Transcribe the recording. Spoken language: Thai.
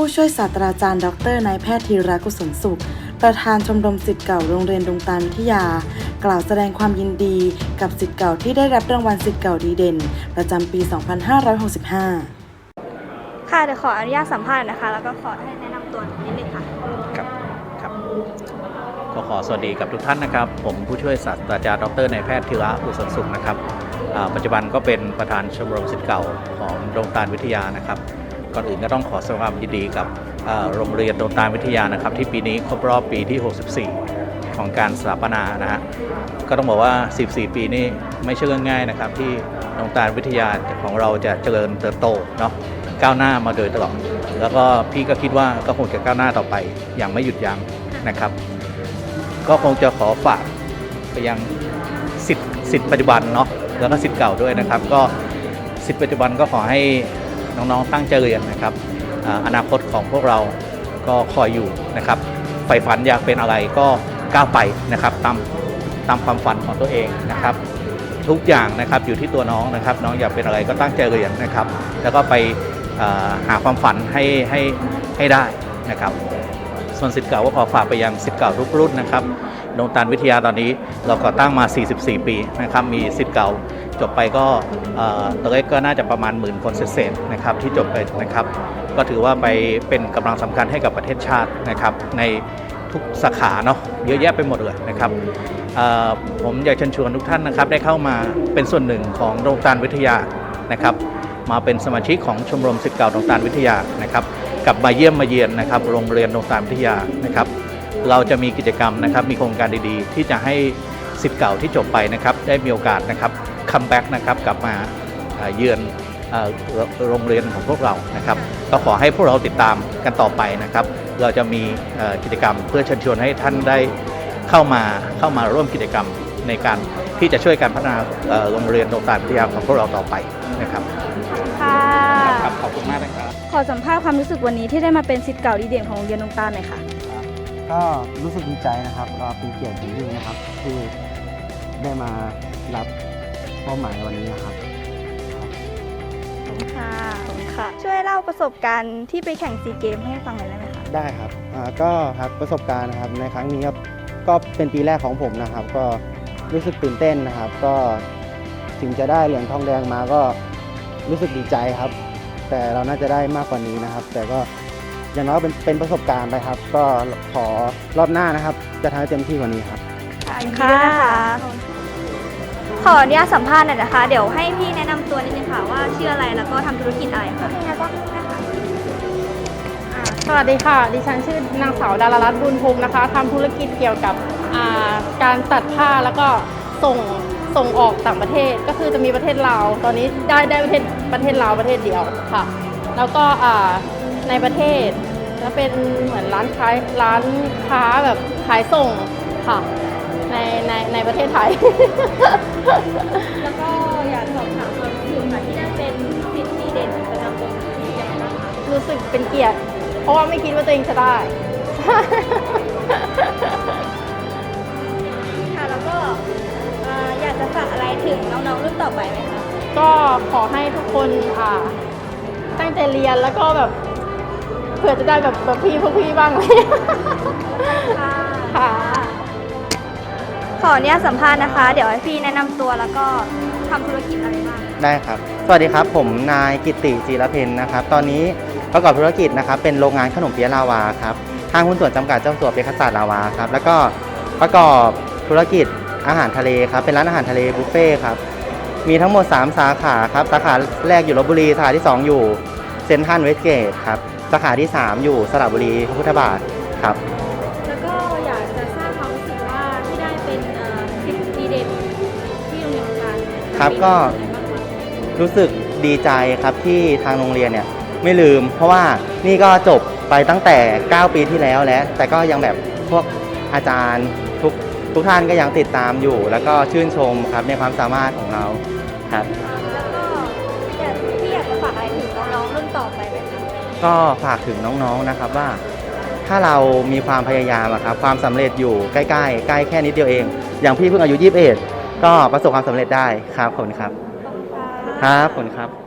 ผู้ช่วยศาสตราจารย์ ดรนายแพทย์ธีระกุศลสุข ประธานชมรมสิทธิ์เก่าโรงเรียนดงตาลวิทยา กล่าวแสดงความยินดีกับสิทธิ์เก่าที่ได้รับรางวัลสิทธิ์เก่าดีเด่น ประจำปี 2565 ค่ะเดี๋ยวขออนุญาตสัมภาษณ์นะคะ แล้วก็ขอให้แนะนำตัวนิดนึงค่ะ ครับครับก็ขอสวัสดีกับทุกท่านนะครับ ผมผู้ช่วยศาสตราจารย์ ดรนายแพทย์ธีระอุสนสุขนะครับอ่าปัจจุบันก็เป็นประธานชมรมศิษย์เก่าของโรงตาลวิทยานะครับ ก่อนอื่นก็ต้องขอแสดงความยินดีกับโรงเรียนโรงตาวิทยานะครับ ที่ปีนี้ครบรอบปีที่ 64 ของการสถาปนานะฮะก็ต้องบอกว่า 14 ปีนี้ไม่ใช่เรื่องง่ายนะครับ ที่โรงตาวิทยาของเราจะเจริญเติบโตเนาะก้าวหน้ามาโดยตลอดแล้วก็พี่ก็คิดว่าก็คงจะก้าวหน้าต่อไปอย่างไม่หยุดยั้งนะครับ ก็คงจะขอฝากไปยังสิทธิ์สิทธิ์ปัจจุบันเนาะแล้วก็สิทธิ์เก่าด้วยนะครับ ก็สิทธิ์ปัจจุบันก็ขอให้ น้องๆตั้งใจเรียนนะครับอนาคตของพวกเราก็คอยอยู่นะครับใฝ่ฝันอยากเป็นอะไรก็ก้าวไปนะครับตามตามความฝันของตัวเองนะครับ ทุกอย่างนะครับอยู่ที่ตัวน้องนะครับ น้องอยากเป็นอะไรก็ตั้งใจเรียนนะครับ แล้วก็ไปหาความฝันให้ให้ให้ได้นะครับ ส่วนสิทธิ์เก่าก็ขอฝากไปยังสิทธิ์เก่าทุกรุ่นนะครับ โรงตาลวิทยาตอนนี้ เราก่อตั้งมา 44 ปีนะครับ มีสิทธิ์เก่าจบไปก็ตัวเลขก็น่าจะประมาณหมื่นคนเศษๆนะครับที่จบไปนะครับ ก็ถือว่าไปเป็นกำลังสำคัญให้กับประเทศชาตินะครับ ในทุกสาขาเนาะเยอะแยะไปหมดเลยนะครับผมอยากเชิญชวนทุกท่านนะครับ ได้เข้ามาเป็นส่วนหนึ่งของโรงตาลวิทยานะครับ มาเป็นสมาชิกของชมรมศิษย์เก่าโรงตาลวิทยานะครับกลับมาเยี่ยมมาเยือนนะครับ โรงเรียนโรงตาลวิทยานะครับ เราจะมีกิจกรรมนะครับมีโครงการดีๆ ที่จะให้สิทธิ์เก่าที่จบไปนะครับได้มีโอกาสนะครับคัมแบ็กนะครับกลับมาเอ่อเยือนเอ่อโรงเรียนของพวกเรานะครับก็ขอให้พวกเราติดตามกันต่อไปนะครับ เราจะมีเอ่อกิจกรรมเพื่อเชิญชวนให้ท่านได้เข้ามาเข้ามาร่วมกิจกรรมในการที่จะช่วยการพัฒนาเอ่อโรงเรียนโรงตาลวิทยาของพวกเราต่อไปนะครับค่ะครับขอบคุณมากนะครับขอสัมภาษณ์ความรู้สึกวันนี้ที่ได้มาเป็นสิทธิ์เก่าดีเด่นของโรงเรียนดงตาลหน่อยค่ะ ก็รู้สึกดีใจนะครับก็เป็นเกียรติอย่างยิ่งนะครับที่ได้มารับมอบหมายในวันนี้นะครับ ค่ะขอบคุณค่ะ ช่วยเล่าประสบการณ์ที่ไปแข่งซีเกมให้ฟังหน่อยได้ไหมคะ ได้ครับอ่าก็ครับประสบการณ์นะครับในครั้งนี้ครับก็เป็นปีแรกของผมนะครับ ก็รู้สึกตื่นเต้นนะครับ ก็ถึงจะได้เหรียญทองแดงมาก็รู้สึกดีใจครับ แต่เราน่าจะได้มากกว่านี้นะครับ แต่ก็ อย่างน้อยเป็นเป็นประสบการณ์ไปครับ ก็ขอรอบหน้านะครับ จะทำให้เต็มที่กว่านี้ครับ ค่ะ ขออนุญาตสัมภาษณ์หน่อยนะคะ เดี๋ยวให้พี่แนะนำตัวนิดนึงค่ะว่าชื่ออะไรแล้วก็ทำธุรกิจอะไรค่ะ สวัสดีค่ะ ดิฉันชื่อนางสาวดารารัตน์บุญภูมินะคะทำธุรกิจเกี่ยวกับอ่าการตัดผ้าแล้วก็ส่งส่งออกต่างประเทศก็คือจะมีประเทศลาวตอนนี้ได้ได้ประเทศประเทศลาวประเทศเดียวค่ะ แล้วก็อ่า ในประเทศจะเป็นเหมือนร้านขายร้านค้าแบบขายส่งค่ะ ในในในประเทศไทย แล้วก็อยากสอบถามความรู้สึกค่ะที่ได้เป็นสิทธิ์ดีเด่นประจำปีนี้ยังไงบ้างคะรู้สึกเป็นเกียรติ เพราะว่าไม่คิดว่าตัวเองจะได้ ค่ะแล้วก็เอ่ออยากจะฝากอะไรถึงน้องๆรุ่นต่อไปไหมคะ ก็ขอให้ทุกคนอ่าตั้งใจเรียนแล้วก็แบบเผื่อจะได้แบบแบบพี่พวกพี่บ้างเลยค่ะ ขออนุญาตสัมภาษณ์นะคะ เดี๋ยวให้พี่แนะนำตัวแล้วก็ทำธุรกิจอะไรบ้างได้ครับ สวัสดีครับ ผมนายกิตติจีรเพนนะครับ ตอนนี้ประกอบธุรกิจนะครับ เป็นโรงงานขนมเปี๊ยะลาวาครับห้างหุ้นส่วนจำกัดเจ้าสัวเปี๊ยะคัสตาร์ดลาวาครับ แล้วก็ประกอบธุรกิจอาหารทะเลครับ เป็นร้านอาหารทะเลบุฟเฟ่ต์ครับ มีทั้งหมด 3 สาขาครับ สาขาแรกอยู่ลบบุรี สาขาที่ 2 อยู่เซนทรัลเวสเกตครับ สาขาที่ 3 อยู่สระบุรีพระพุทธบาทครับ แล้วก็อยากจะทราบความรู้สึกว่าที่ได้เป็นเอ่อสิทธิ์ดีเด่นที่โรงเรียนการครับก็ รู้สึกดีใจครับที่ทางโรงเรียนเนี่ยไม่ลืม เพราะว่านี่ก็จบไปตั้งแต่ 9 ปีที่แล้วแล้ว แต่ก็ยังแบบพวกอาจารย์ทุกทุกท่านก็ยังติดตามอยู่ แล้วก็ชื่นชมครับในความสามารถของเราครับแล้วก็อ ก็ฝากถึงน้องๆนะครับว่า ถ้าเรามีความพยายามอะครับความสำเร็จอยู่ใกล้ๆ ใกล้แค่นิดเดียวเอง อย่างพี่เพิ่งอายุ 21 ก็ประสบความสำเร็จได้ครับขอบคุณครับขอบคุณค่ะครับขอบคุณครับ